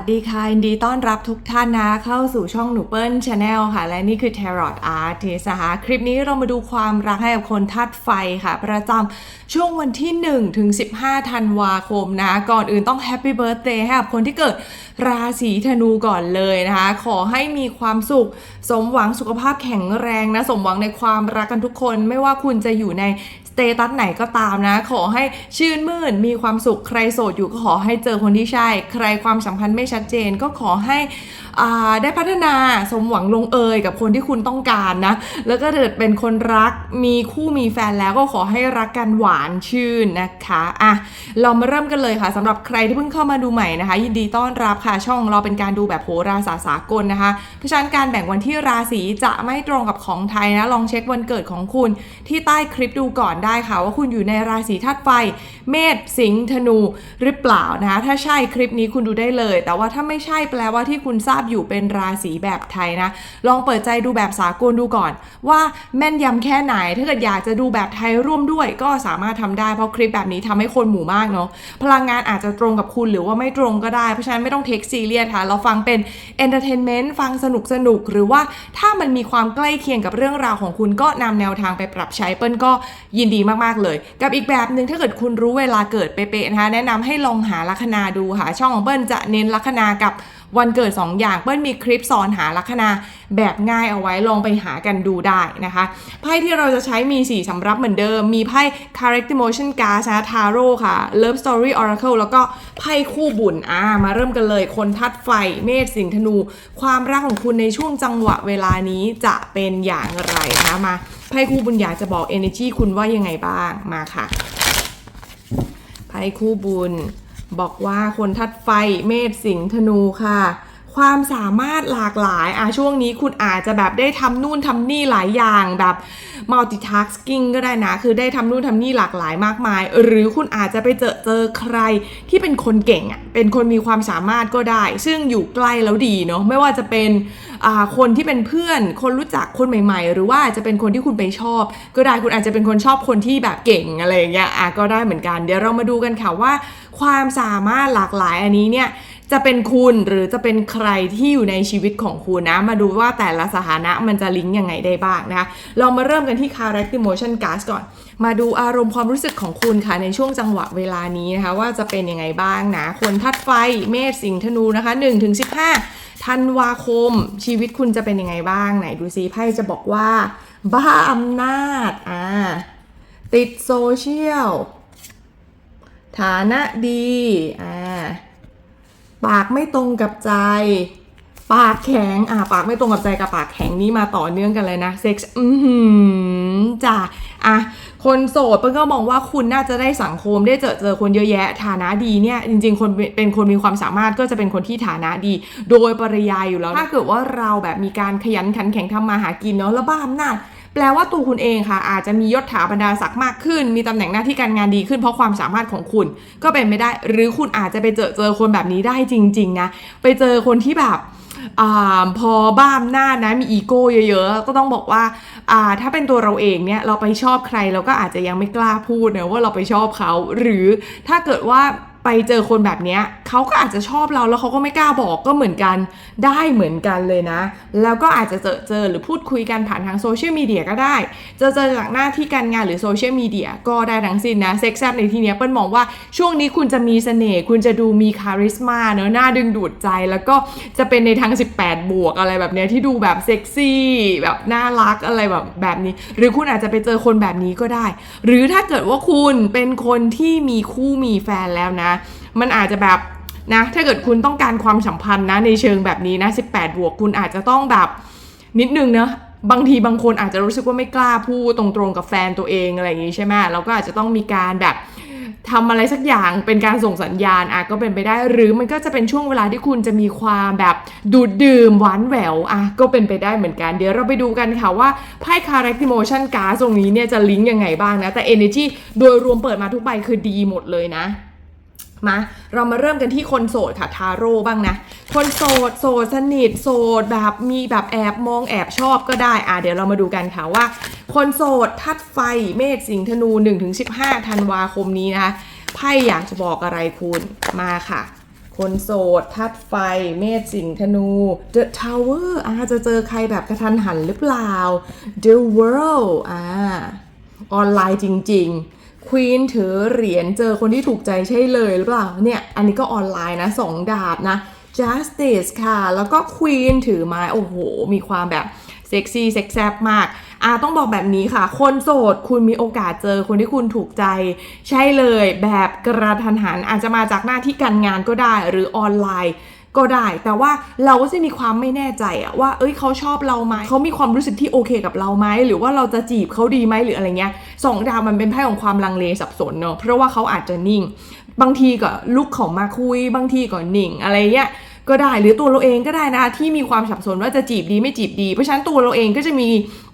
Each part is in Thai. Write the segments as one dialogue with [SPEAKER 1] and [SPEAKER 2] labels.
[SPEAKER 1] วัสดีค่ะยินดีต้อนรับทุกท่านนะ เข้าสู่ช่องหนูเปิ้ลชาแนลค่ะ และนี่คือ Tarot Artist นะคะคลิปนี้เรามาดูความรักให้กับคนธาตุไฟค่ะ ประจำช่วงวันที่ 1 ถึง 15 ธันวาคมนะ ก่อนอื่นต้อง Happy Birthday ให้กับคนที่เกิดราศีธนูก่อนเลยนะคะ ขอให้มีความสุข สมหวังสุขภาพแข็งแรงนะ สมหวังในความรักกันทุกคน ไม่ว่าคุณจะอยู่ใน เตตัสไหนก็ตามนะ ขอให้ชื่นมื่นมีความสุขใครโสดอยู่ก็ขอให้เจอคนที่ใช่ ใครความสัมพันธ์ไม่ชัดเจนก็ขอให้ ได้พัฒนาสมหวังลงเอยกับคนที่คุณต้องการนะ แล้วก็เกิดเป็นคนรักมีคู่มีแฟนแล้วก็ขอให้รักกันหวานชื่นนะคะอะเรามาเริ่มกันเลยค่ะสำหรับใครที่เพิ่งเข้ามาดูใหม่นะคะ ยินดีต้อนรับค่ะช่องเราเป็นการดูแบบโหราศาสตร์สากลนะคะ เพราะฉะนั้นการแบ่งวันที่ราศีจะไม่ตรงกับของไทยนะ ลองเช็ควันเกิดของคุณที่ใต้คลิปดูก่อนได้ค่ะ ว่าคุณอยู่ในราศีธาตุไฟ เมษสิงห์ธนูหรือเปล่านะคะถ้าใช่คลิปนี้คุณดูได้เลย แต่ว่าถ้าไม่ใช่แปลว่าที่คุณทราบอยู่เป็นราศีแบบไทยนะ ลองเปิดใจดูแบบสากลดูก่อน ว่าแม่นยำแค่ไหน ถ้าเกิดอยากจะดูแบบไทยร่วมด้วย ก็สามารถทำได้เพราะคลิปแบบนี้ทำให้คนหมู่มากเนาะพลังงานอาจจะตรงกับคุณหรือว่าไม่ตรงก็ได้ เพราะฉะนั้นไม่ต้องเทคซีเรียสค่ะ เราฟังเป็นเอนเตอร์เทนเมนต์ฟังสนุกสนุกหรือว่าถ้ามันมีความใกล้เคียงกับเรื่องราวของคุณก็นำแนวทางไปปรับใช้เปิ้ลก็ยินดีมากๆเลย กับอีกแบบหนึ่งถ้าเกิดคุณรู้เวลาเกิดเป๊ะๆนะคะแนะนำให้ลองหาลัคนาดูค่ะช่องของเปิ้ลจะเน้นลัคนากับ วันเกิด 2 อย่างเปิ้ลมีคลิปสอนหาลัคนาแบบง่ายเอาไว้ลองไปหากันดูได้นะคะไพ่ที่เราจะใช้มี 4สำรับเหมือนเดิม มีไพ่ Character Emotion Card นะ Tarot ค่ะ Love Story Oracle แล้วก็ไพ่คู่บุญอ่ามาเริ่มกันเลยคนทัดไฟเมษสิงธนู ความรักของคุณในช่วงจังหวะเวลานี้จะเป็นอย่างไรนะคะมาไพ่คู่บุญอยากจะบอก energy คุณว่ายังไงบ้างมาค่ะไพ่คู่บุญ บอกว่าคนทัดไฟเมษสิงห์ธนูค่ะ ความสามารถหลากหลายอะช่วงนี้คุณอาจจะแบบได้ทำนู่นทำนี่หลายอย่างแบบ multitasking ก็ได้นะ คือได้ทำนู่นทำนี่หลากหลายมากมาย หรือคุณอาจจะไปเจอเจอใครที่เป็นคนเก่งอะเป็นคนมีความสามารถก็ได้ ซึ่งอยู่ใกล้แล้วดีเนาะไม่ว่าจะเป็นคนที่เป็นเพื่อน คนรู้จักคนใหม่ ๆ หรือว่าจจะเป็นคนที่คุณไปชอบ ก็ได้คุณอาจจะเป็นคนชอบคนที่แบบเก่งอะไรอย่างเงี้ยอะก็ได้เหมือนกันเดี๋ยวเรามาดูกันค่ะว่า ความสามารถหลากหลายอันนี้เนี่ยจะเป็นคุณหรือจะเป็นใครที่อยู่ในชีวิตของคุณนะ มาดูว่าแต่ละสถานะมันจะลิงก์ยังไงได้บ้างนะคะเรามาเริ่มกันที่ Character Emotion Card ก่อน มาดูอารมณ์ความรู้สึกของคุณค่ะ ในช่วงจังหวะเวลานี้นะคะ ว่าจะเป็นยังไงบ้างนะ คนทัดไฟเมษสิงธนูนะคะ1ถึง15ธันวาคมชีวิตคุณจะเป็นยังไงบ้างไหนดูซิไพ่จะบอกว่า บ้าอำนาจอ่าติดโซเชียล ฐานะดี อ่า ปากไม่ตรงกับใจ ปากแข็ง อ่า ปากไม่ตรงกับใจกับปากแข็งนี่มาต่อเนื่องกันเลยนะ เซ็กซ์ อือหือจ้ะ อะ คนโสดเปิ้ลก็มองว่าคุณน่าจะได้สังคมได้เจอเจอคนเยอะแยะ ฐานะดีเนี่ย จริง ๆ คนเป็นคนมีความสามารถก็จะเป็นคนที่ฐานะดี โดยปริยายอยู่แล้ว ถ้าเกิดว่าเราแบบมีการขยันขันแข็งทำมาหากินเนาะ แล้วบ้าอำนาจ แปลว่าตัวคุณเองค่ะ อาจจะมียศถาบรรดาศักดิ์มากขึ้น มีตำแหน่งหน้าที่การงานดีขึ้นเพราะความสามารถของคุณ ก็เป็นไม่ได้ หรือคุณอาจจะไปเจอเจอคนแบบนี้ได้จริง ๆ นะ ไปเจอคนที่แบบอาพอบ้ามหน้านะมีอีโก้เยอะๆ ก็ต้องบอกว่าอ่าถ้าเป็นตัวเราเองเนี่ยเราไปชอบใครเราก็อาจจะยังไม่กล้าพูดนะว่าเราไปชอบเขา หรือถ้าเกิดว่า ไปเจอคนแบบนี้เขาก็อาจจะชอบเราแล้วเขาก็ไม่กล้าบอกก็เหมือนกันได้เหมือนกันเลยนะ แล้วก็อาจจะเจอเจอหรือพูดคุยกันผ่านทางโซเชียลมีเดียก็ได้ เจอเจอจากหน้าที่การงานหรือโซเชียลมีเดียก็ได้ทั้งสิ้นนะเซ็กซ์แซในที่นี้เปิ้ลมองว่าช่วงนี้คุณจะมีเสน่ห์คุณจะดูมีคาริสมาเนอะหน่าดึงดูดใจแล้วก็จะเป็นในทาง 18 บวกอะไรแบบเนี้ยที่ดูแบบเซ็กซี่แบบน่ารักอะไรแบบแบบนี้ หรือคุณอาจจะไปเจอคนแบบนี้ก็ได้ หรือถ้าเกิดว่าคุณเป็นคนที่มีคู่มีแฟนแล้วนะมันอาจจะแบบนะถ้าเกิดคุณต้องการความสัมพันธ์นะในเชิงแบบนี้นะ18 บวกคุณอาจจะต้องแบบนิดนึงเนะบางทีบางคนอาจจะรู้สึกว่าไม่กล้าพูดตรงๆกับแฟนตัวเองอะไรอย่างนี้ใช่ไหมเราก็อาจจะต้องมีการแบบทำอะไรสักอย่างเป็นการส่งสัญญาณอะก็เป็นไปได้ หรือมันก็จะเป็นช่วงเวลาที่คุณจะมีความแบบดูดดื่มหวานแหววอะก็เป็นไปได้เหมือนกันเดี๋ยวเราไปดูกันค่ะว่าไพ่ Character Emotion Card ตรงนี้เนี่ยจะลิงก์ยังไงบ้างนะแต่ Energy โดยรวมเปิดมาทุกใบคือดีหมดเลยนะ มาเรามาเริ่มกันที่คนโสดค่ะทาโร่บ้างนะ คนโสดโสดสนิทโสดแบบมีแบบแอบมองแอบชอบก็ได้อะเดี๋ยวเรามาดูกันค่ะว่า คนโสดทัดไฟเมษสิงห์ธนู 1-15ธันวาคมนี้นะคะไพ่อยากจะบอกอะไรคุณมาค่ะ คนโสดธาตุไฟ เมษสิงห์ธนู The Tower อ่าจะเจอใครแบบกระทันหันหรือเปล่า The World อ่าออนไลน์จริง ๆ ควีนถือเหรียญเจอคนที่ถูกใจใช่เลยหรือเปล่าเนี่ยอันนี้ก็ออนไลน์นะสองดาบนะ justice ค่ะ แล้วก็ควีนถือไม้โอ้โห มีความแบบเซ็กซี่เซ็กแซบมากอ่าต้องบอกแบบนี้ค่ะ คนโสดคุณมีโอกาสเจอคนที่คุณถูกใจ ใช่เลยแบบกระทันหันอาจจะมาจากหน้าที่การงานก็ได้หรือออนไลน์ ก็ได้ แต่ว่าเราก็จะมีความไม่แน่ใจอะว่า เอ้ยเขาชอบเราไหมเขามีความรู้สึกที่โอเคกับเราไหมหรือว่าเราจะจีบเขาดีไหมหรืออะไรเงี้ยสองดาวมันเป็นไพ่ของความลังเลสับสนเนอะเพราะว่าเขาอาจจะนิ่ง บางทีก็ลุกเขามาคุย บางทีก็นิ่งอะไรเงี้ย ก็ได้ หรือตัวเราเองก็ได้นะที่มีความสับสนว่าจะจีบดีไม่จีบดี เพราะฉะนั้นตัวเราเองก็จะมี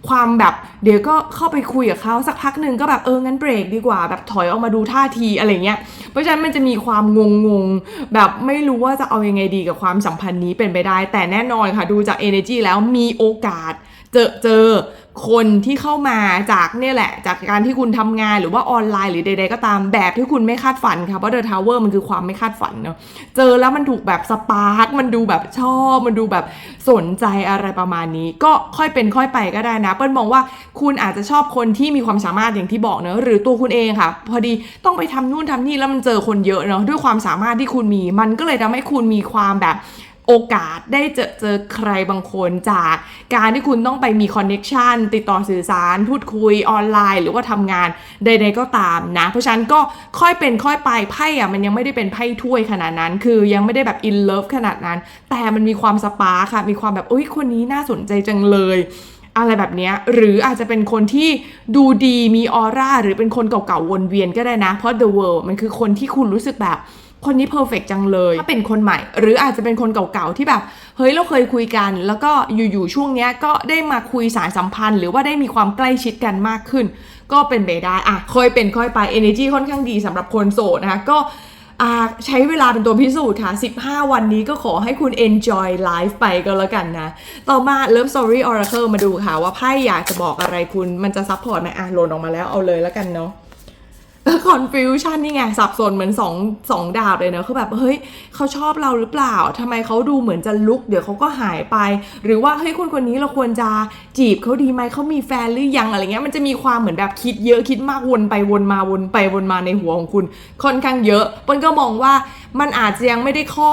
[SPEAKER 1] ความแบบเดี๋ยวก็เข้าไปคุยกับเขาสักพักหนึ่งก็แบบเอองั้นเบรกดีกว่า แบบถอยออกมาดูท่าทีอะไรเงี้ยเพราะฉะนั้นมันจะมีความงงงแบบไม่รู้ว่าจะเอายังไงดีกับความสัมพันธ์นี้เป็นไปได้ แต่แน่นอนค่ะดูจาก energy แล้วมีโอกาส เจอเจอคนที่เข้ามาจากเนี่ยแหละ จากการที่คุณทำงานหรือว่าออนไลน์หรือใด ๆ ก็ตามแบบที่คุณไม่คาดฝันค่ะเพราะเดอะทาวเวอร์มันคือความไม่คาดฝันเนาะเจอแล้วมันถูกแบบสปาร์กมันดูแบบชอบ มันดูแบบสนใจอะไรประมาณนี้ ก็ค่อยเป็นค่อยไปก็ได้นะ เปิ้ลมองว่าคุณอาจจะชอบคนที่มีความสามารถอย่างที่บอกเนอะหรือตัวคุณเองค่ะ พอดีต้องไปทำนู่นทำนี่แล้วมันเจอคนเยอะเนาะด้วยความสามารถที่คุณมี มันก็เลยทำให้คุณมีความแบบ โอกาสได้เจอเจอใครบางคนจากการที่คุณต้องไปมีคอนเน็ชันติดต่อสื่อสาร พูดคุยออนไลน์ หรือว่าทำงานใดๆก็ตามนะ เพราะฉะนั้นก็ค่อยเป็นค่อยไปไพ่อะมันยังไม่ได้เป็นไพ่ถ้วยขนาดนั้น คือยังไม่ได้แบบอินเลิฟขนาดนั้น แต่มันมีความสปาร์ค่ะ มีความแบบอุ้ยคนนี้น่าสนใจจังเลยอะไรแบบนี้หรืออาจจะเป็นคนที่ดูดีมีออร่า หรือเป็นคนเก่าๆวนเวียนก็ได้นะ เพราะ the world มันคือคนที่คุณรู้สึกแบบ คนนี้เพอร์เฟกจังเลย ถ้าเป็นคนใหม่ หรืออาจจะเป็นคนเก่าๆ ที่แบบ เฮ้ย เราเคยคุยกัน แล้วก็อยู่ๆ ช่วงเนี้ยก็ได้มาคุยสารสัมพันธ์ หรือว่าได้มีความใกล้ชิดกันมากขึ้น ก็เป็นไปได้อะค่อยเป็นค่อยไป energy ค่อนข้างดีสำหรับคนโสดนะคะก็อ่าใช้เวลาเป็นตัวพิสูจน์ค่ะ 15 วันนี้ก็ขอให้คุณ enjoy life ไปก็แล้วกันนะ ต่อมา love story oracle มาดูค่ะ ว่าไพ่อยากจะบอกอะไรคุณ มันจะซัพพอร์ตไหมอะหล่นออกมาแล้วเอาเลยแล้วกันเนาะ คอนฟิวชันนี่ไง สับสนเหมือนสองสองดาบเลยเนอะคือแบบ เฮ้ยเขาชอบเราหรือเปล่าทำไมเขาดูเหมือนจะลุก เดี๋ยวเขาก็หายไป หรือว่า เฮ้ยคนคนนี้เราควรจะจีบเขาดีไหมเขามีแฟนหรือยังอะไรเงี้ยมันจะมีความเหมือนแบบคิดเยอะคิดมากวนไปวนมาวนไปวนมาในหัวของคุณ ค่อนข้างเยอะปิ้ลก็มองว่ามันอาจจะยังไม่ได้ข้อ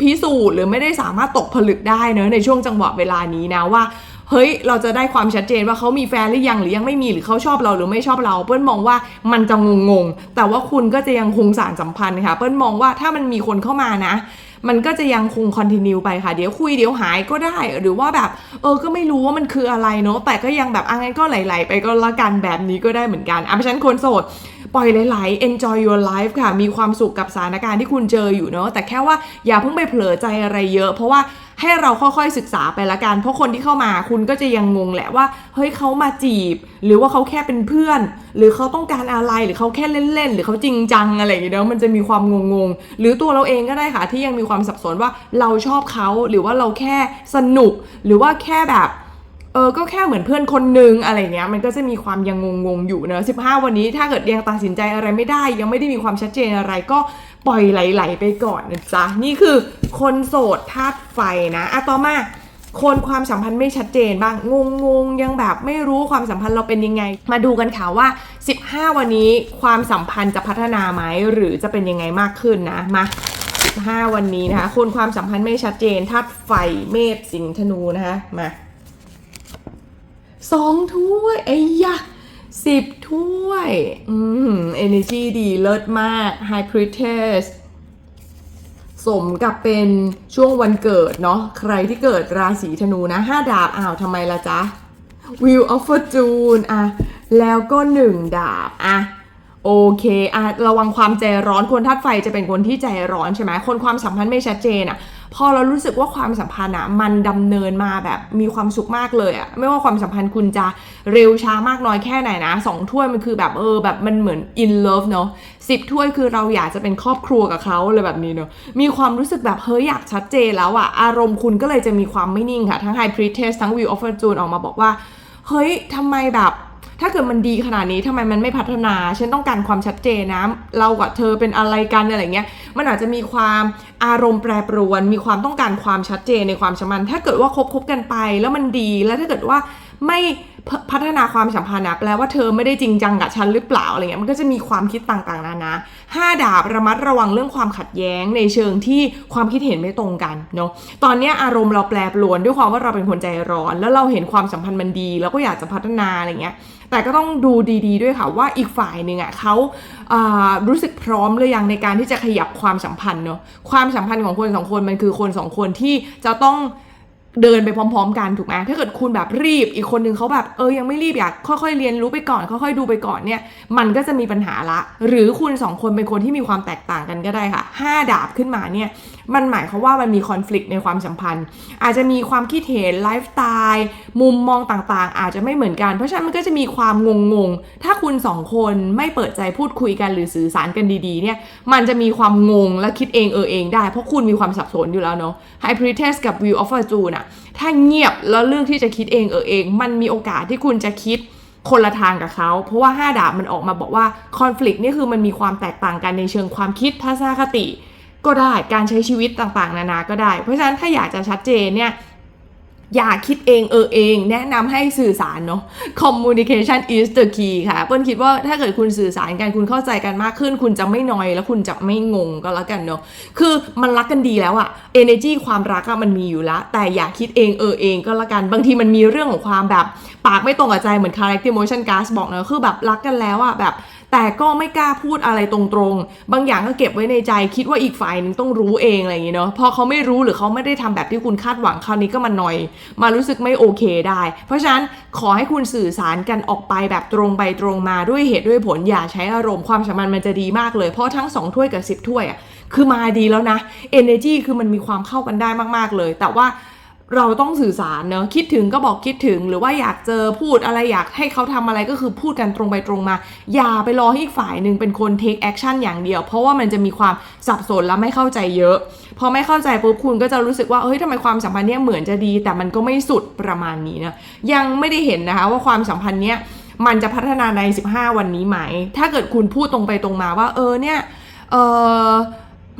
[SPEAKER 1] พิสูจน์หรือไม่ได้สามารถตกผลึกได้เนอะในช่วงจังหวะเวลานี้นะว่า เฮ้ยเราจะได้ความชัดเจนว่าเขามีแฟนหรือยังหรือยังไม่มีหรือเขาชอบเราหรือไม่ชอบเรา เปิ้ลมองว่ามันจะงงๆแต่ว่าคุณก็จะยังคงสารสัมพันธ์ค่ะเปิ้ลมองว่าถ้ามันมีคนเข้ามานะมันก็จะยังคงคอนติเนียไปค่ะ เดี๋ยวคุยเดี๋ยวหายก็ได้ หรือว่าแบบเออก็ไม่รู้ว่ามันคืออะไรเนอะแต่ก็ยังแบบอะงั้นก็ไหลๆไปก็ละกันแบบนี้ก็ได้เหมือนกันอะเพราะฉะนั้นคนโสดปล่อยไหลๆ enjoy your life ค่ะ มีความสุขกับสถานการณ์ที่คุณเจออยู่เนอะแต่แค่ว่าอย่าเพิ่งไปเผลอใจอะไรเยอะ เพราะว่า ให้เราค่อยๆศึกษาไปละกัน เพราะคนที่เข้ามาคุณก็จะยังงงแหละว่า เฮ้ยเขามาจีบ หรือว่าเขาแค่เป็นเพื่อน หรือเขาต้องการอะไรหรือเขาแค่เล่นๆ หรือเขาจริงจังอะไรอย่างเงี้ยเนอะมันจะมีความงงๆ หรือตัวเราเองก็ได้ค่ะที่ยังมีความสับสนว่าเราชอบเขาหรือว่าเราแค่สนุก หรือว่าแค่แบบเออ ก็แค่เหมือนเพื่อนคนนึงอะไรเงี้ย มันก็จะมีความยังงงๆอยู่เนอะ15วันนี้ถ้าเกิดยังตัดสินใจอะไรไม่ได้ ยังไม่ได้มีความชัดเจนอะไรก็ ปล่อยไหลๆไปก่อนนะจ๊ะ นี่คือคนโสดธาตุไฟนะอะต่อมา คนความสัมพันธ์ไม่ชัดเจนบ้าง งงๆยังแบบไม่รู้ความสัมพันธ์เราเป็นยังไง มาดูกันค่ะว่า 15 วันนี้ความสัมพันธ์จะพัฒนาไหมหรือจะเป็นยังไงมากขึ้นนะ มา15 วันนี้นะคะ คนความสัมพันธ์ไม่ชัดเจนธาตุไฟเมษสิงห์ธนูนะคะ มาสองถ้วยไอ้ยะสิบถ้วย อืม energy ดีเลิศมาก high priestess สมกับเป็นช่วงวันเกิดเนาะใครที่เกิดราศีธนูนะห้าดาบอ้าวทำไมล่ะจ๊ะ Wheel of Fortune อะแล้วก็หนึ่งดาบอะโอเคอะระวังความใจร้อนคนธาตุไฟจะเป็นคนที่ใจร้อนใช่ไหมคนความสัมพันธ์ไม่ชัดเจนอะ พอเรารู้สึกว่าความสัมพันธ์อะมันดำเนินมาแบบมีความสุขมากเลยอะไม่ว่าความสัมพันธ์คุณจะเร็วช้ามากน้อยแค่ไหนนะสองถ้วยมันคือแบบเออแบบมันเหมือน in love เนาะสิบถ้วยคือเราอยากจะเป็นครอบครัวกับเขาเลยแบบนี้เนาะมีความรู้สึกแบบเฮ้ยอยากชัดเจนแล้วอะอารมณ์คุณก็เลยจะมีความไม่นิ่งค่ะ ทั้ง High Priestess ทั้ง Wheel of Fortune ออกมาบอกว่า เฮ้ยทำไมแบบ ถ้าเกิดมันดีขนาดนี้ทำไมมันไม่พัฒนา ฉันต้องการความชัดเจนนะ เรากับเธอเป็นอะไรกันอะไรเงี้ย มันอาจจะมีความอารมณ์แปรปรวน มีความต้องการความชัดเจนในความสัมพันธ์ ถ้าเกิดว่าคบคบกันไปแล้วมันดี แล้วถ้าเกิดว่าไม่พพัฒนาความสัมพันธ์นะแปลว่าเธอไม่ได้จริงจังกับฉันหรือเปล่าอะไรเงี้ย มันก็จะมีความคิดต่างๆนานาห้าดาบระมัดระวังเรื่องความขัดแย้งในเชิงที่ความคิดเห็นไม่ตรงกันเนาะ ตอนนี้อารมณ์เราแปรปรวนด้วยความว่าเราเป็นคนใจร้อน แล้วเราเห็นความสัมพันธ์มันดี แล้วก็อยากจะพัฒนาอะไรเงี้ย แต่ก็ต้องดูดีๆด้วยค่ะว่าอีกฝ่ายหนึ่งอะเขาารู้สึกพร้อมหรือยังในการที่จะขยับความสัมพันธ์เนาะความสัมพันธ์ของคนสองคนมันคือคนสองคนที่จะต้อง เดินไปพร้อม ๆ กันถูกไหมถ้าเกิดคุณแบบรีบอีกคนนึงเขาแบบเออยังไม่รีบอยากค่อยๆเรียนรู้ไปก่อน ค่อยๆดูไปก่อนเนี่ยมันก็จะมีปัญหาละ หรือคุณสองคนเป็นคนที่มีความแตกต่างกันก็ได้ค่ะห้าดาบขึ้นมาเนี่ยมันหมายความว่ามันมีคอน FLICT ในความสัมพันธ์ อาจจะมีความคิดเห็นไลฟ์สไตล์มุมมองต่างๆ อาจจะไม่เหมือนกัน เพราะฉะนั้นมันก็จะมีความงงๆ ถ้าคุณสองคนไม่เปิดใจพูดคุยกันหรือสื่อสารกันดีๆเนี่ยมันจะมีความงงและคิดเองเออเองได้เพราะคุณมีความสับสนอยู่แล้วเนาะ High Priestess กับ Wheel of Fortune อะถ้าเงียบแล้วเลือกที่จะคิดเองเออเอง มันมีโอกาสที่คุณจะคิดคนละทางกับเขา เพราะว่า 5 ดาบมันออกมาบอกว่าคอน FLICT นี่คือมันมีความแตกต่างกันในเชิงความคิดทัศนคติ ก็ได้การใช้ชีวิตต่างๆ นานาก็ได้ เพราะฉะนั้นถ้าอยากจะชัดเจนเนี่ย อย่าคิดเองเออเอง แนะนำให้สื่อสารเนาะ communication is the key ค่ะเปิ้ลคิดว่าถ้าเกิดคุณสื่อสารกันคุณเข้าใจกันมากขึ้น คุณจะไม่นอยแล้วคุณจะไม่งงก็แล้วกันเนาะคือมันรักกันดีแล้วอะ energy ความรักอะมันมีอยู่แล้วแต่อย่าคิดเองเออเองก็แล้วกันบางทีมันมีเรื่องของความแบบ ปากไม่ตรงกับใจเหมือน character motion gas บอกเนอะคือแบบรักกันแล้วอะแบบ แต่ก็ไม่กล้าพูดอะไรตรงๆ บางอย่างก็เก็บไว้ในใจ คิดว่าอีกฝ่ายหนึงต้องรู้เองอะไรอย่างเงี้ยเนาะพอเขาไม่รู้หรือเขาไม่ได้ทำแบบที่คุณคาดหวังคราวนี้ก็มาหน่อย มารู้สึกไม่โอเคได้ เพราะฉะนั้นขอให้คุณสื่อสารกันออกไปแบบตรงไปตรงมาด้วยเหตุด้วยผลอย่าใช้อารมณ์ความสัมพันธ์มันจะดีมากเลยเพราะทั้งสองถ้วยกับสิบถ้วยอะคือมาดีแล้วนะ energy คือมันมีความเข้ากันได้มากๆเลย แต่ว่า เราต้องสื่อสารเนอะคิดถึงก็บอกคิดถึง หรือว่าอยากเจอพูดอะไรอยากให้เขาทำอะไรก็คือพูดกันตรงไปตรงมา อย่าไปรอให้อีกฝ่ายหนึ่งเป็นคน take action อย่างเดียว เพราะว่ามันจะมีความสับสนและไม่เข้าใจเยอะ พอไม่เข้าใจปุ๊บคุณก็จะรู้สึกว่าเฮ้ยทำไมความสัมพันธ์เนี้ยเหมือนจะดี แต่มันก็ไม่สุดประมาณนี้นะยังไม่ได้เห็นนะคะว่าความสัมพันธ์เนี้ยมันจะพัฒนาใน 15 วันนี้ไหม ถ้าเกิดคุณพูดตรงไปตรงมาว่า เออเนี่ยเออ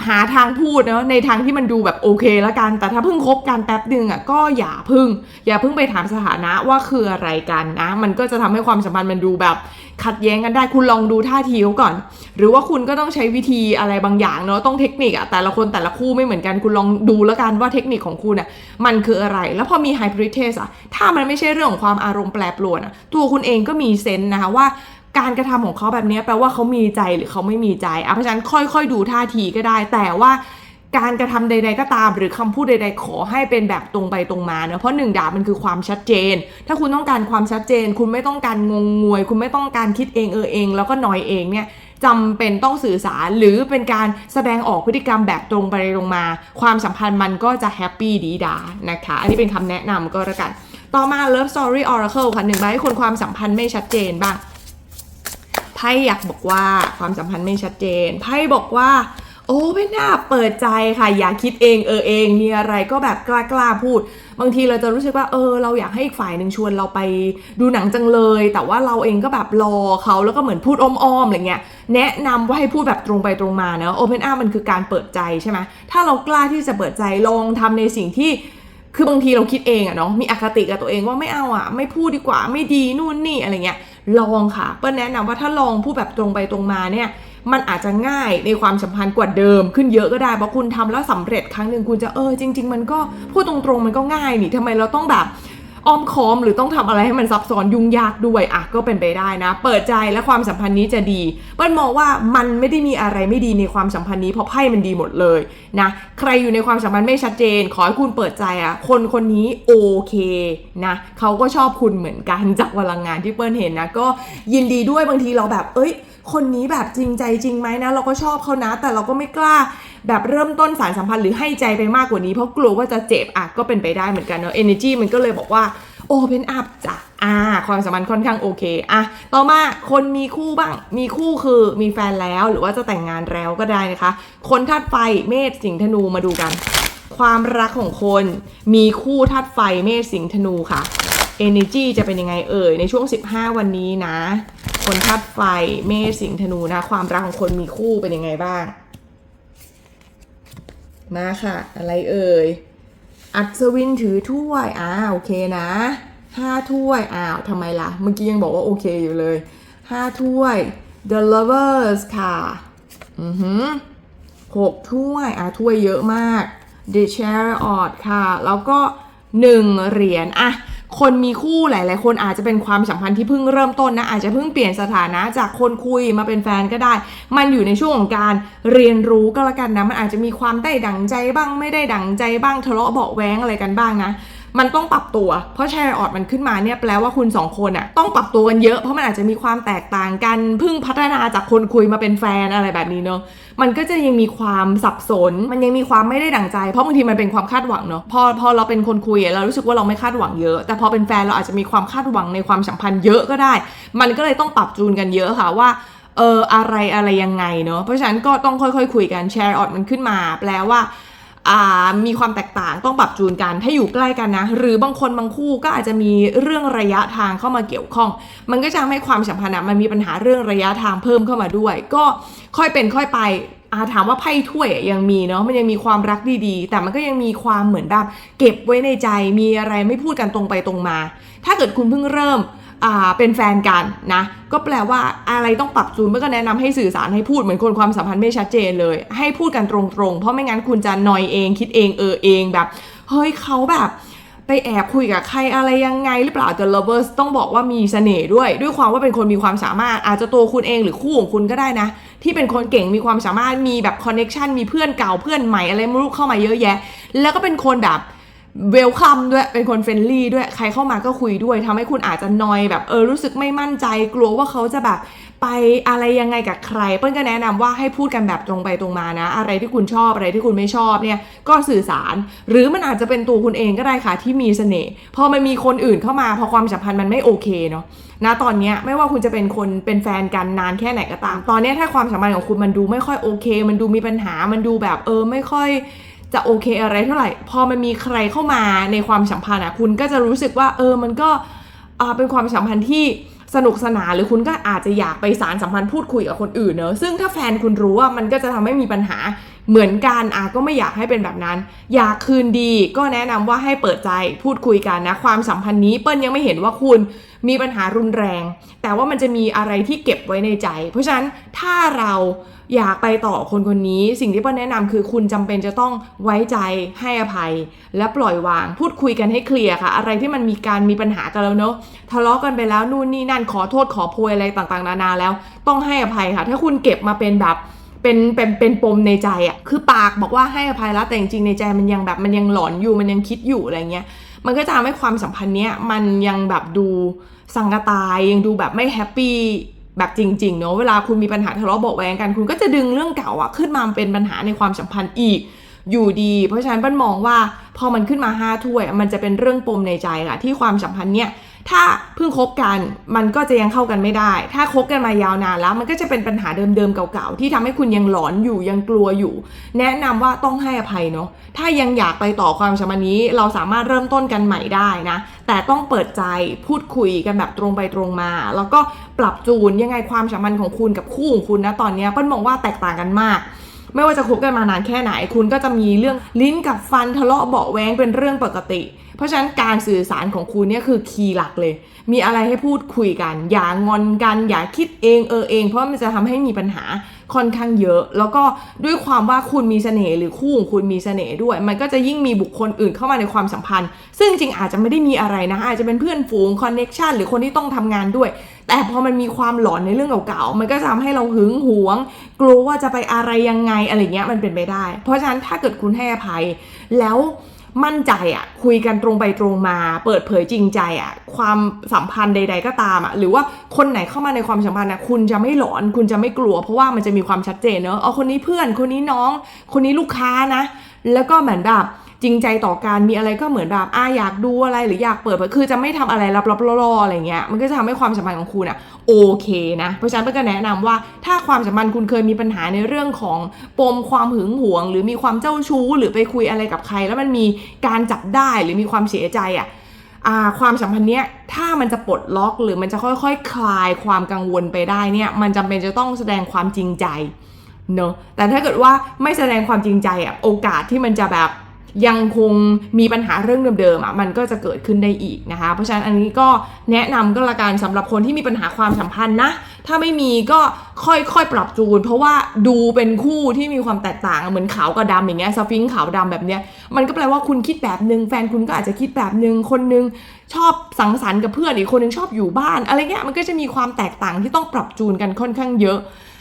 [SPEAKER 1] หาทางพูดเนาะในทางที่มันดูแบบโอเคแล้วกัน แต่ถ้าเพิ่งคบกันแป๊บหนึ่งอะก็อย่าเพึ่ง อย่าเพิ่งไปถามสถานะว่าคืออะไรกันนะ มันก็จะทำให้ความสัมพันธ์มันดูแบบขัดแย้งกันได้คุณลองดูท่าทีเขาก่อน หรือว่าคุณก็ต้องใช้วิธีอะไรบางอย่างเนาะต้องเทคนิคอะแต่ละคนแต่ละคู่ไม่เหมือนกันคุณลองดูแล้วกันว่าเทคนิคของคุณอะมันคืออะไร แล้วพอมีไฮ p ริเทสอะถ้ามันไม่ใช่เรื่องของความอารมณ์แปรปรวนอะตัวคุณเองก็มีเซนส์นะคะว่า การกระทำของเขาแบบนี้แปลว่าเขามีใจหรือเขาไม่มีใจอะเพราะฉะนั้นค่อยๆ ดูท่าทีก็ได้ แต่ว่าการกระทำใด ๆก็ตาม หรือคำพูดใด ๆ ขอให้เป็นแบบตรงไปตรงมาเนะเพราะหนึ่งดาบมันคือความชัดเจน ถ้าคุณต้องการความชัดเจน คุณไม่ต้องการงงงวย คุณไม่ต้องการคิดเองเออเอง แล้วก็นอยเองเนี่ยจำเป็นต้องสื่อสารหรือเป็นการแสดงออกพฤติกรรมแบบตรงไปตรงมา ความสัมพันธ์มันก็จะแฮปปี้ดีดานะคะ อันนี้เป็นคำแนะนำก็แล้วกัน ต่อมา Love Story Oracle ค่ะหนึ่งใบให้คนความสัมพันธ์ไม่ชัดเจนบ้าง ไพ่อยากบอกว่าความสัมพันธ์ไม่ชัดเจน ไพ่บอกว่า โอ้ไม่น่าเปิดใจค่ะ อย่าคิดเองเออเอง มีอะไรก็แบบกล้ากล้าพูด บางทีเราจะรู้สึกว่าเออ เราอยากให้อีกฝ่ายหนึ่งชวนเราไปดูหนังจังเลย แต่ว่าเราเองก็แบบรอเขาแล้วก็เหมือนพูดอ้อมๆอะไรเงี้ยแนะนำว่าให้พูดแบบตรงไปตรงมาเนอะ Open Up มันคือการเปิดใจใช่ไหมถ้าเรากล้าที่จะเปิดใจลองทำในสิ่งที่ คือบางทีเราคิดเองอะเนาะมีอคติกับตัวเองว่าไม่เอาอะไม่พูดดีกว่าไม่ดีนู่นนี่อะไรเงี้ยลองค่ะเปิ้ลแนะนำว่าถ้าลองพูดแบบตรงไปตรงมาเนี่ยมันอาจจะง่ายในความสัมพันธ์กว่าเดิม ขึ้นเยอะก็ได้เพราะคุณทำแล้วสำเร็จครั้งหนึ่งคุณจะเออจริง ๆ มันก็พูดตรงๆมันก็ง่ายนี่ทำไมเราต้องแบบ อ้อมค้อมหรือต้องทำอะไรให้มันซับซ้อนยุ่งยากด้วยอะก็เป็นไปได้นะ เปิดใจและความสัมพันธ์นี้จะดีเปิ้ลมองว่ามันไม่ได้มีอะไรไม่ดีในความสัมพันธ์นี้เพราะไพ่มันดีหมดเลยนะใครอยู่ในความสัมพันธ์ไม่ชัดเจน ขอให้คุณเปิดใจอะคนคนนี้โอเคนะเขาก็ชอบคุณเหมือนกันจากพลังงานที่เปิ้ลเห็นนะก็ยินดีด้วยบางทีเราแบบ เอ้ย คนนี้แบบจริงใจจริงไหมนะ เราก็ชอบเขานะ แต่เราก็ไม่กล้า แบบเริ่มต้นสารสัมพันธ์หรือให้ใจไปมากกว่านี้เพราะกลัวว่าจะเจ็บอะก็เป็นไปได้เหมือนกันเนาะ energy มันก็เลยบอกว่า open up จ้ะอ่า ความสัมพันธ์ค่อนข้างโอเคอะต่อมาคนมีคู่บ้าง มีคู่คือมีแฟนแล้วหรือว่าจะแต่งงานแล้วก็ได้นะคะ คนธาตุไฟเมษสิงห์ธนูมาดูกัน ความรักของคนมีคู่ธาตุไฟเมษสิงห์ธนูค่ะ energy จะเป็นยังไงเอ่ยในช่วง 15 วันนี้นะ คนธาตุไฟเมษสิงห์ธนูนะ ความรักของคนมีคู่เป็นยังไงบ้าง มาค่ะ อะไรเอ่ย อัศวินถือถ้วย อ่าโอเคนะห้าถ้วย อ้าวทำไมล่ะ เมื่อกี้ยังบอกว่าโอเคอยู่เลยห้าถ้วย The Lovers ค่ะ อือหือหกถ้วย อ่าถ้วยเยอะมาก The Chariot ค่ะ แล้วก็หนึ่งเหรียญ อะ คนมีคู่หลาย ๆ คนอาจจะเป็นความสัมพันธ์ที่เพิ่งเริ่มต้นนะอาจจะเพิ่งเปลี่ยนสถานะจากคนคุยมาเป็นแฟนก็ได้ มันอยู่ในช่วงของการเรียนรู้ก็แล้วกันนะมันอาจจะมีความได้ดั่งใจบ้างไม่ได้ดั่งใจบ้างทะเลาะเบาแว้งอะไรกันบ้างนะ มันต้องปรับตัว เพราะแชร์ออดมันขึ้นมาเนี่ยแปลว่าคุณสองคนอะต้องปรับตัวกันเยอะเพราะมันอาจจะมีความแตกต่างกันเพิ่งพัฒนาจากคนคุยมาเป็นแฟนอะไรแบบนี้เนาะมันก็จะยังมีความสับสน มันยังมีความไม่ได้ดั่งใจ เพราะบางทีมันเป็นความคาดหวังเนาะพอพอเราเป็นคนคุยเรารู้สึกว่าเราไม่คาดหวังเยอะ แต่พอเป็นแฟนเราอาจจะมีความคาดหวังในความสัมพันธ์เยอะก็ได้ มันก็เลยต้องปรับจูนกันเยอะค่ะว่าเอออะไรอะไรยังไงเนาะเพราะฉะนั้นก็ต้องค่อยๆ คุยกันแชร์ออดมันขึ้นมา แปลว่า มีความแตกต่างต้องปรับจูนกันถ้าอยู่ใกล้กันนะ หรือบางคนบางคู่ก็อาจจะมีเรื่องระยะทางเข้ามาเกี่ยวข้อง มันก็จะทำให้ความสัมพันธ์อะมันมีปัญหาเรื่องระยะทางเพิ่มเข้ามาด้วย ก็ค่อยเป็นค่อยไปอาถามว่าไพ่ถ้วยยังมีเนาะมันยังมีความรักดีๆ แต่มันก็ยังมีความเหมือนแบบเก็บไว้ในใจมีอะไรไม่พูดกันตรงไปตรงมา ถ้าเกิดคุณเพิ่งเริ่ม เป็นแฟนกันนะ ก็แปลว่าอะไรต้องปรับจูนเมื่อก็แนะนำให้สื่อสารให้พูดเหมือนคนความสัมพันธ์ไม่ชัดเจนเลย ให้พูดกันตรงๆ เพราะไม่งั้นคุณจะนอยเองคิดเองเออเองแบบ เฮ้ยเขาแบบไปแอบคุยกับใครอะไรยังไงหรือเปล่า The Lovers ต้องบอกว่ามีเสน่ห์ด้วย ด้วยความว่าเป็นคนมีความสามารถ อาจจะตัวคุณเองหรือคู่ของคุณก็ได้นะ ที่เป็นคนเก่งมีความสามารถมีแบบคอนเน็ชันมีเพื่อนเก่าเพื่อนใหม่อะไรไม่รู้เข้ามาเยอะแยะ แล้วก็เป็นคนแบบ เวลคัมด้วย เป็นคนเฟรนลี่ด้วย ใครเข้ามาก็คุยด้วยทำให้คุณอาจจะนอยแบบเออรู้สึกไม่มั่นใจ กลัวว่าเขาจะแบบไปอะไรยังไงกับใคร เปิ้ลก็แนะนำว่าให้พูดกันแบบตรงไปตรงมานะ อะไรที่คุณชอบอะไรที่คุณไม่ชอบเนี่ยก็สื่อสาร หรือมันอาจจะเป็นตัวคุณเองก็ได้ค่ะที่มีเสน่ห์ พอมันมีคนอื่นเข้ามา พอความสัมพันธ์มันไม่โอเคเนาะนะตอนนี้ไม่ว่าคุณจะเป็นคนเป็นแฟนกันนานแค่ไหนก็ตาม ตอนนี้ถ้าความสัมพันธ์ของคุณมันดูไม่ค่อยโอเค มันดูมีปัญหา มันดูแบบเออไม่ค่อย จะโอเคอะไรเท่าไหร่ พอมันมีใครเข้ามาในความสัมพันธ์อะคุณก็จะรู้สึกว่าเออมันก็เป็นความสัมพันธ์ที่สนุกสนานหรือคุณก็อาจจะอยากไปสารสัมพันธ์พูดคุยกับคนอื่นเนอะซึ่งถ้าแฟนคุณรู้ว่ามันก็จะทำให้มีปัญหาเหมือนกันอะก็ไม่อยากให้เป็นแบบนั้น อยากคืนดีก็แนะนำว่าให้เปิดใจพูดคุยกันนะ ความสัมพันธ์นี้เปิ้ลยังไม่เห็นว่าคุณ มีปัญหารุนแรง แต่ว่ามันจะมีอะไรที่เก็บไว้ในใจ เพราะฉะนั้นถ้าเราอยากไปต่อคนคนนี้ สิ่งที่เปิ้ลแนะนำคือคุณจำเป็นจะต้องไว้ใจให้อภัย และปล่อยวางพูดคุยกันให้เคลียร์ค่ะ อะไรที่มันมีการมีปัญหากันแล้วเนอะทะเลาะกันไปแล้วนู่นนี่นั่นขอโทษขอโพยอะไรต่างๆ นานาแล้ว ต้องให้อภัยค่ะ ถ้าคุณเก็บมาเป็นแบบเป็นเป็นเป็นปมในใจอะคือปากบอกว่าให้อภัยแล้วแต่จริงๆในใจมันยังแบบมันยังหลอนอยู่มันยังคิดอยู่อะไรเงี้ย มันก็จะทำให้ความสัมพันธ์เนี้ยมันยังแบบดูสังกตายยังดูแบบไม่แฮปปี้แบบจริงๆเนาะเวลาคุณมีปัญหาทะเลาะเบาะแวงกัน คุณก็จะดึงเรื่องเก่าอะขึ้นมาเป็นปัญหาในความสัมพันธ์อีกอยู่ดี เพราะฉะนั้นเปั้นมองว่าพอมันขึ้นมาห้าถ้วย มันจะเป็นเรื่องปมในใจค่ะที่ความสัมพันธ์เนี่ย ถ้าเพิ่งคบกันมันก็จะยังเข้ากันไม่ได้ ถ้าคบกันมายาวนานแล้ว มันก็จะเป็นปัญหาเดิมๆเก่าๆ ที่ทำให้คุณยังหลอนอยู่ยังกลัวอยู่ แนะนำว่าต้องให้อภัยเนาะถ้ายังอยากไปต่อความสัมพันธ์นี้เราสามารถเริ่มต้นกันใหม่ได้นะ แต่ต้องเปิดใจพูดคุยกันแบบตรงไปตรงมา แล้วก็ปรับจูนยังไงความสัมพันธ์ของคุณกับคู่ของคุณนะตอนนี้เปิ้ลมองว่าแตกต่างกันมาก ไม่ว่าจะคบกันมานานแค่ไหน คุณก็จะมีเรื่องลิ้นกับฟันทะเลาะเบาะแว้งเป็นเรื่องปกติ เพราะฉะนั้นการสื่อสารของคุณเนี่ยคือคีย์หลักเลย มีอะไรให้พูดคุยกัน อย่างอนกัน อย่าคิดเองเออเอง เพราะมันจะทำให้มีปัญหา ค่อนข้างเยอะ แล้วก็ด้วยความว่าคุณมีเสน่ห์หรือคู่ของคุณมีเสน่ห์ด้วย มันก็จะยิ่งมีบุคคลอื่นเข้ามาในความสัมพันธ์ ซึ่งจริงอาจจะไม่ได้มีอะไรนะ อาจจะเป็นเพื่อนฝูงคอนเน็ชันหรือคนที่ต้องทำงานด้วย แต่พอมันมีความหลอนในเรื่องเก่าๆมันก็จะทำให้เราหึงหวง กลัวว่าจะไปอะไรยังไงอะไรเงี้ยมันเป็นไปได้ เพราะฉะนั้นถ้าเกิดคุณให้อภัยแล้ว มั่นใจอะคุยกันตรงไปตรงมา เปิดเผยจริงใจอะความสัมพันธ์ใด ๆ ก็ตามอะหรือว่าคนไหนเข้ามาในความสัมพันธ์อะคุณจะไม่หลอนคุณจะไม่กลัว เพราะว่ามันจะมีความชัดเจนเนอะเอาคนนี้เพื่อนคนนี้น้อง คนนี้ลูกค้านะ แล้วก็เหมือนแบบ จริงใจต่อการมีอะไรก็เหมือนแบบอ่าอยากดูอะไรหรืออยากเปิดเผยคือจะไม่ทำอะไรลับๆล่อๆอะไรเงี้ยมันก็จะทำให้ความสัมพันธ์ของคุณอะโอเคนะเพราะฉะนั้นก็แนะนำว่าถ้าความสัมพันธ์คุณเคยมีปัญหาในเรื่องของปมความหึงหวง หรือมีความเจ้าชู้ หรือไปคุยอะไรกับใคร แล้วมันมีการจับได้หรือมีความเสียใจอะอ่าความสัมพันธ์เนี้ยถ้ามันจะปลดล็อกหรือมันจะค่อยๆคคลายความกังวลไปได้เนี่ยมันจำเป็นจะต้องแสดงความจริงใจเนอะแต่ถ้าเกิดว่าไม่แสดงความจริงใจอะโอกาสที่มันจะแบบ ยังคงมีปัญหาเรื่องเดิมๆอะมันก็จะเกิดขึ้นได้อีกนะคะ เพราะฉะนั้นอันนี้ก็แนะนำก็ละกันสำหรับคนที่มีปัญหาความสัมพันธ์นะ ถ้าไม่มีก็ค่อยๆปรับจูน เพราะว่าดูเป็นคู่ที่มีความแตกต่างเหมือนขาวกับดำอย่างเงี้ยสฟิงค์ขาวดำแบบเนี้ยมันก็แปลว่าคุณคิดแบบนึงแฟนคุณก็อาจจะคิดแบบนึงคนนึงชอบสังสรรค์กับเพื่อนอีกคนนึงชอบอยู่บ้าน อะไรเงี้ยมันก็จะมีความแตกต่างที่ต้องปรับจูนกันค่อนข้างเยอะ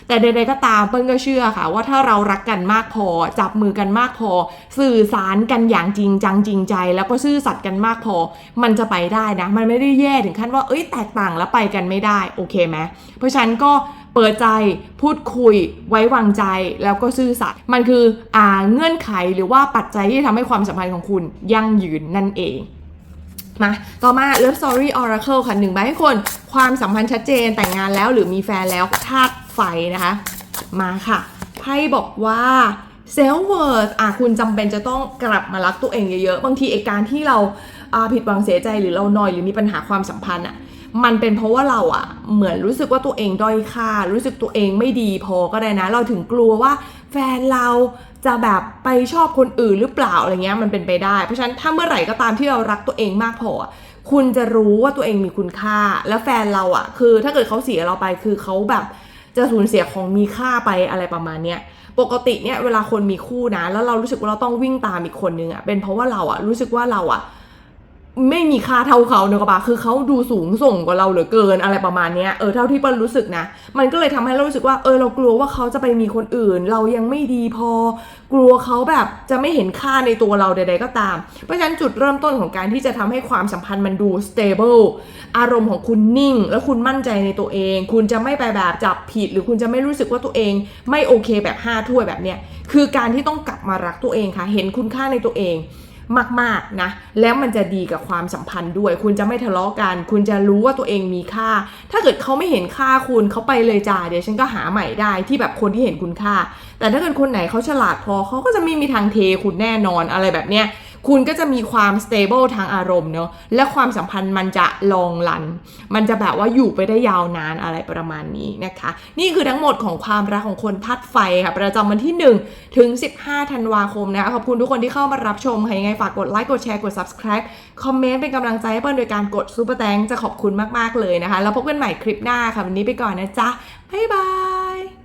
[SPEAKER 1] แต่ใดๆก็ตามเปิ้ลก็เชื่อค่ะ ว่าถ้าเรารักกันมากพอ จับมือกันมากพอ สื่อสารกันอย่างจริงจังจริงใจ แล้วก็ซื่อสัตย์กันมากพอ มันจะไปได้นะ มันไม่ได้แย่ถึงขั้นว่าเอ้ยแตกต่างแล้วไปกันไม่ได้โอเคไหมเพราะฉะนั้นก็เปิดใจพูดคุยไว้วางใจแล้วก็ซื่อสัตย์มันคืออ่าเงื่อนไขหรือว่าปัจจัยที่ทำให้ความสัมพันธ์ของคุณยั่งยืนนั่นเองมาต่อมา Love Story Oracle ค่ะหนึ่งใบให้คน ความสัมพันธ์ชัดเจนแต่งงานแล้วหรือมีแฟนแล้วธาตุ ไฟนะคะ มาค่ะไพ่บอกว่า self worth อะคุณจำเป็นจะต้องกลับมารักตัวเองเยอะๆ บางทีไอการที่เราผิดหวังเสียใจหรือเราหน่อยหรือมีปัญหาความสัมพันธ์อะมันเป็นเพราะว่าเราอะเหมือนรู้สึกว่าตัวเองด้อยค่า รู้สึกตัวเองไม่ดีพอก็ได้นะ เราถึงกลัวว่าแฟนเราจะแบบไปชอบคนอื่นหรือเปล่าอะไรเงี้ยมันเป็นไปได้ เพราะฉะนั้นถ้าเมื่อไหร่ก็ตามที่เรารักตัวเองมากพอคุณจะรู้ว่าตัวเองมีคุณค่า แล้วแฟนเราอะคือถ้าเกิดเขาเสียเราไปคือเขาแบบ จะสูญเสียของมีค่าไปอะไรประมาณเนี้ยปกติเนี่ยเวลาคนมีคู่นะ แล้วเรารู้สึกว่าเราต้องวิ่งตามอีกคนนึงอะเป็นเพราะว่าเราอะรู้สึกว่าเราอะ ไม่มีค่าเท่าเขาเนอะกระบะคือเขาดูสูงส่งกว่าเราเหลือเกินอะไรประมาณเนี้ยเออเท่าที่เปิ้ลรู้สึกนะ มันก็เลยทำให้เรารู้สึกว่าเออเรากลัวว่าเขาจะไปมีคนอื่น เรายังไม่ดีพอ กลัวเขาแบบจะไม่เห็นค่าในตัวเราใด ๆ ก็ตาม เพราะฉะนั้นจุดเริ่มต้นของการที่จะทำให้ความสัมพันธ์มันดู stable อารมณ์ของคุณนิ่ง แล้วคุณมั่นใจในตัวเอง คุณจะไม่ไปแบบจับผิด หรือคุณจะไม่รู้สึกว่าตัวเอง ไม่โอเคแบบห้าถ้วยแบบเนี้ยคือการที่ต้องกลับมารักตัวเองค่ะ เห็นคุณค่าในตัวเอง มากๆนะแล้วมันจะดีกับความสัมพันธ์ด้วย คุณจะไม่ทะเลาะกัน คุณจะรู้ว่าตัวเองมีค่า ถ้าเกิดเขาไม่เห็นค่าคุณเขาไปเลยจ้าเดี๋ยวฉันก็หาใหม่ได้ที่แบบคนที่เห็นคุณค่า แต่ถ้าเกิดคนไหนเขาฉลาดพอเขาก็จะไม่มีทางเทคุณแน่นอนอะไรแบบเนี้ย คุณก็จะมีความ stable ทางอารมณ์เนอะและความสัมพันธ์มันจะลองลัน มันจะแบบว่าอยู่ไปได้ยาวนานอะไรประมาณนี้นะคะ นี่คือทั้งหมดของความรักของคนธาตุไฟค่ะ ประจำวันที่ 1 ถึง 15 ธันวาคมนะคะขอบคุณทุกคนที่เข้ามารับชมค่ะยังไงฝากกดไลค์กดแชร์กด subscribe คอมเมนต์เป็นกำลังใจให้เปิ้ลโดยการกดซูเปอร์แตงจะขอบคุณมากๆเลยนะคะ แล้วพบกันใหม่คลิปหน้าค่ะวันนี้ไปก่อนนะจ๊ะบ๊ายบาย